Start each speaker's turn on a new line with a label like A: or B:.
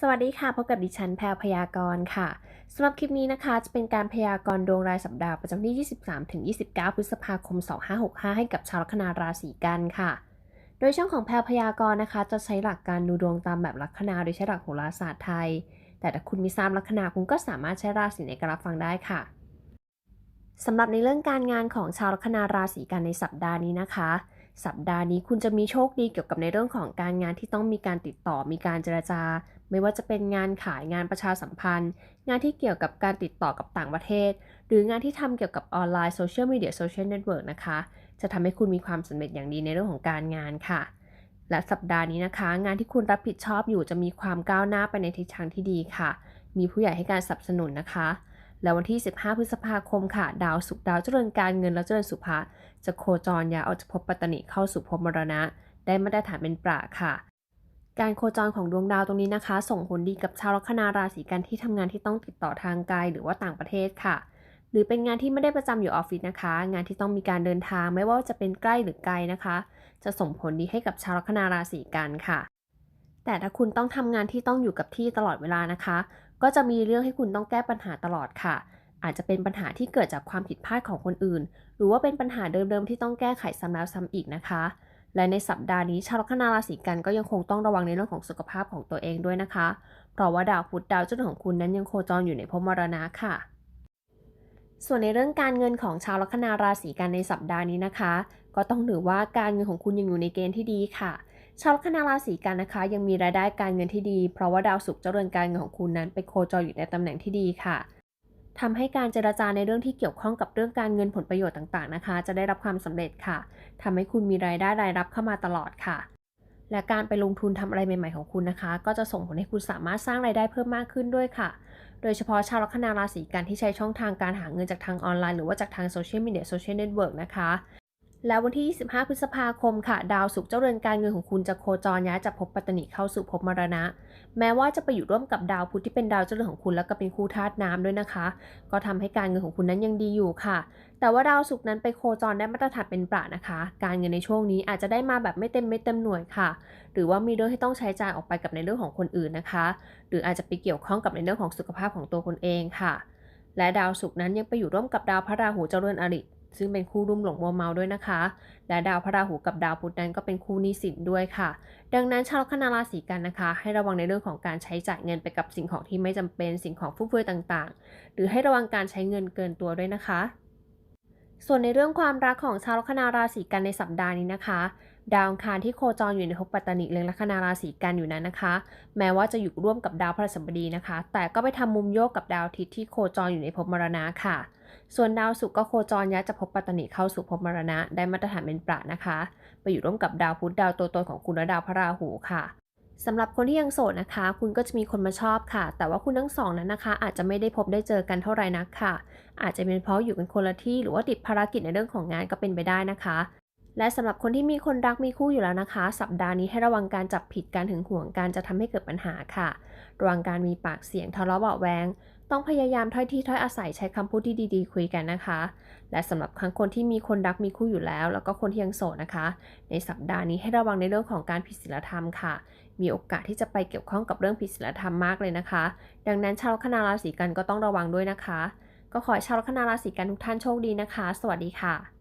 A: สวัสดีค่ะ พบกับดิฉันแพรพยากรณ์ค่ะสำหรับคลิปนี้นะคะ จะเป็นการพยากรณ์ดวงรายสัปดาห์ประจำที่ 23ถึง29 พฤษภาคม 2565 ให้กับชาวลัคนาราศีกันค่ะ โดยช่องของแพรพยากรณ์นะคะ จะใช้หลักการดูดวงตามแบบลัคนาโดยใช้หลักโหราศาสตร์ไทย แต่ถ้าคุณมีทราบลัคนาคุณก็สามารถใช้ราศีในการรับฟังได้ค่ะสำหรับในเรื่องการงานของชาวลัคนาราศีกันในสัปดาห์นี้นะคะ สัปดาห์นี้คุณจะมีโชคดีเกี่ยวกับในเรื่องของการงานที่ต้องมีการติดต่อมีการเจรจา ไม่ว่าจะเป็นงานขายงานประชาสัมพันธ์ งานที่เกี่ยวกับการติดต่อกับต่างประเทศ หรืองานที่ทำเกี่ยวกับออนไลน์โซเชียลมีเดียโซเชียลเน็ตเวิร์กนะคะ จะทำให้คุณมีความสำเร็จอย่างดีในเรื่องของการงานค่ะ และสัปดาห์นี้นะคะ งานที่คุณรับผิดชอบอยู่จะมีความก้าวหน้าไปในทิศทางที่ดีค่ะ มีผู้ใหญ่ให้การสนับสนุนนะคะ แล้ววันที่ 15 พฤษภาคมค่ะ ดาวศุกดาวเจริญการเงินและเจริญสุภะจะโคจรย้ายออกจากภพปัตตนิเข้าสู่ภพมรณะ ได้มาตรฐานเป็นปราค่ะ การโคจรของดวงดาวตรงนี้นะคะ ส่งผลดีกับชาวลัคนาราศีกันที่ทำงานที่ต้องติดต่อทางไกลหรือว่าต่างประเทศค่ะ หรือเป็นงานที่ไม่ได้ประจำอยู่ออฟฟิศนะคะ งานที่ต้องมีการเดินทางไม่ว่าจะเป็นใกล้หรือไกลนะคะ จะส่งผลดีให้กับชาวลัคนาราศีกันค่ะแต่ถ้าคุณต้องทำงานที่ต้องอยู่กับที่ตลอดเวลานะคะ ก็จะมีเรื่องให้คุณต้องแก้ปัญหาตลอดค่ะ อาจจะเป็นปัญหาที่เกิดจากความผิดพลาดของคนอื่น หรือว่าเป็นปัญหาเดิมๆที่ต้องแก้ไขซ้ำแล้วซ้ำอีกนะคะ และในสัปดาห์นี้ชาวลัคนาราศีกันก็ยังคงต้องระวังในเรื่องของสุขภาพของตัวเองด้วยนะคะ เพราะว่าดาวพุธดาวเจ้าของคุณนั้นยังโคจรอยู่ในภพมรณะค่ะส่วนในเรื่องการเงินของชาวลัคนาราศีกันในสัปดาห์นี้นะคะ ก็ต้องถือว่าการเงินของคุณยังอยู่ในเกณฑ์ที่ดีค่ะ ชาวลัคนาราศีกันนะคะ ยังมีรายได้การเงินที่ดี เพราะว่าดาวศุกร์เจ้าเรือนการเงินของคุณนั้นไปโคจรอยู่ในตำแหน่งที่ดีค่ะทำให้การเจรจาในเรื่องที่เกี่ยวข้องกับเรื่องการเงินผลประโยชน์ต่างๆนะคะ จะได้รับความสำเร็จค่ะทำให้คุณมีรายได้รายรับเข้ามาตลอดค่ะ และการไปลงทุนทำอะไรใหม่ ๆของคุณนะคะ ก็จะส่งผลให้คุณสามารถสร้างรายได้เพิ่มมากขึ้นด้วยค่ะ โดยเฉพาะชาวลัคนาราศีกันที่ใช้ช่องทางการหาเงินจากทางออนไลน์หรือว่าจากทางโซเชียลมีเดียโซเชียลเน็ตเวิร์กนะคะ แล้ววันที่ 25 พฤษภาคมค่ะ ดาวศุกร์เจ้าเรือนการเงินของคุณจะโคจรย้ายจากภพปัตตนิเข้าสู่ภพมรณะ แม้ว่าจะไปอยู่ร่วมกับดาวพุธที่เป็นดาวเจ้าเรือนของคุณแล้วก็เป็นคู่ธาตุน้ำด้วยนะคะ ก็ทำให้การเงินของคุณนั้นยังดีอยู่ค่ะ แต่ว่าดาวศุกร์นั้นไปโคจรได้มาตรฐานเป็นประนะคะ การเงินในช่วงนี้อาจจะได้มาแบบไม่เต็มไม่เต็มหน่วยค่ะ หรือว่ามีเรื่องที่ต้องใช้จ่ายออกไปกับในเรื่องของคนอื่นนะคะ หรืออาจจะไปเกี่ยวข้องกับในเรื่องของสุขภาพของตัวคนเองค่ะ และดาวศุกร์นั้นยังไปอยู่ร่วมกับดาวพระราหูเจ้าเรือนอริ ซึ่งเป็นคู่รุ่มหลงมัวเมาด้วยนะคะ และดาวพระราหูกับดาวพุธนั้นก็เป็นคู่นิสิตด้วยค่ะ ดังนั้นชาวลัคนาราศีกันนะคะ ให้ระวังในเรื่องของการใช้จ่ายเงินไปกับสิ่งของที่ไม่จำเป็นสิ่งของฟุ่มเฟือยต่างๆ หรือให้ระวังการใช้เงินเกินตัวด้วยนะคะ ส่วนในเรื่องความรักของชาวลัคนาราศีกันในสัปดาห์นี้นะคะ ดาวอังคารที่โคจรอยู่ในภพปัตตนิเล็งลัคนาราศีกันอยู่นั้นนะคะ แม้ว่าจะอยู่ร่วมกับดาวพฤหัสบดีนะคะ แต่ก็ไปทำมุมโยกกับดาวทิตย์ที่โคจรอยู่ในภพมรณะค่ะ ส่วนดาวศุกร์ก็โคจรย้ายจากภพปัตตนิเข้าสู่ภพมรณะ ได้มาตรฐานเป็นประนะคะ ไปอยู่ร่วมกับดาวพุธดาวตัวตนของคุณและดาวพระราหูค่ะ สำหรับคนที่ยังโสดนะคะ คุณก็จะมีคนมาชอบค่ะ แต่ว่าคุณทั้งสองนั้นนะคะ อาจจะไม่ได้พบได้เจอกันเท่าไหร่นักค่ะ อาจจะเป็นเพราะอยู่กันคนละที่หรือว่าติดภารกิจในเรื่องของงานก็เป็นไปได้นะคะ และสำหรับคนที่มีคนรักมีคู่อยู่แล้วนะคะ สัปดาห์นี้ให้ระวังการจับผิดการถึงห่วงการจะทำให้เกิดปัญหาค่ะ ระวังการมีปากเสียงทะเลาะเบาะแวง ต้องพยายามถ้อยทีถ้อยอาศัยใช้คำพูดที่ดีๆ คุยกันนะคะ และสำหรับครั้งคนที่มีคนรักมีคู่อยู่แล้ว แล้วก็คนที่ยังโสดนะคะ ในสัปดาห์นี้ให้ระวังในเรื่องของการผิดศีลธรรมค่ะ มีโอกาสที่จะไปเกี่ยวข้องกับเรื่องผิดศีลธรรมมากเลยนะคะ ดังนั้นชาวลัคนาราศีกันก็ต้องระวังด้วยนะคะ ก็ขอให้ชาวลัคนาราศีกันทุกท่านโชคดีนะคะ สวัสดีค่ะ